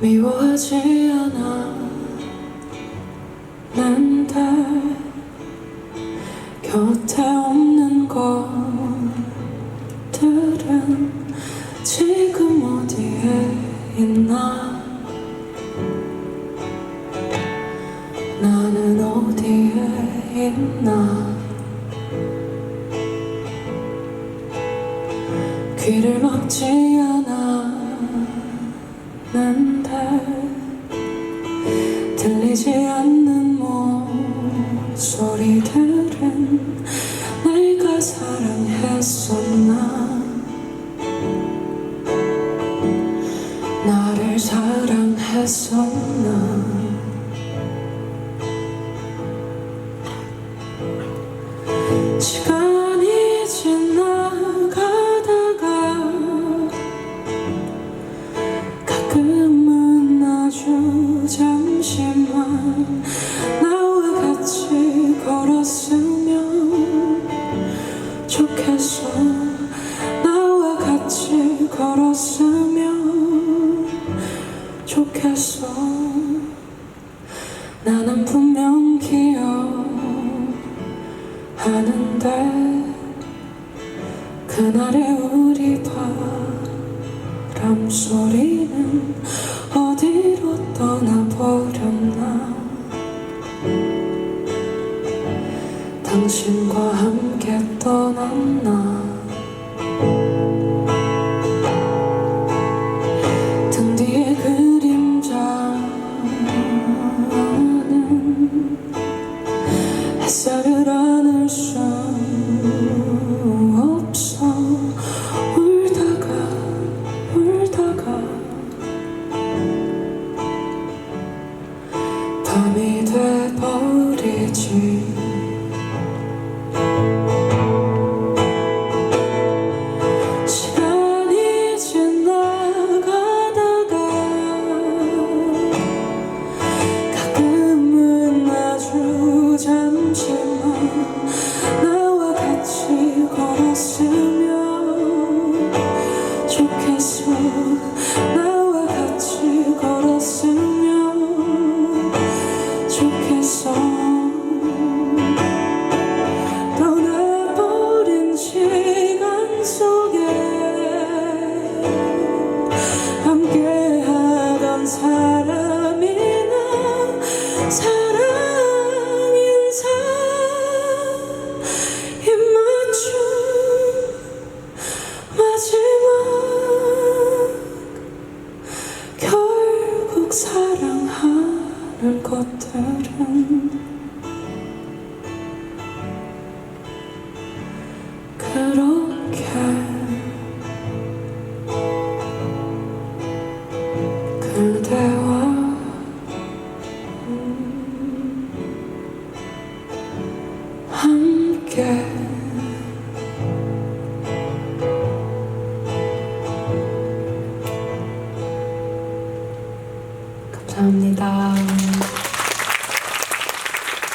미워하지 않아. 난데 곁에 없는 것들은 지금 어디에 있나? 나는 어디에 있나? 귀를 막지 않았는 소리들은 내가 사랑했었나? 나를 사랑했었나? 시간 좋겠어. 나는 분명 기억하는데 그날의 우리 바람 소리는 어디로 떠나버렸나? 당신과 함께 떠났나 밤이 돼버리지 사람이나 사랑 인사 입맞춤 마지막 결국 사랑하는 것들은 그렇 그대와 함께 감사합니다.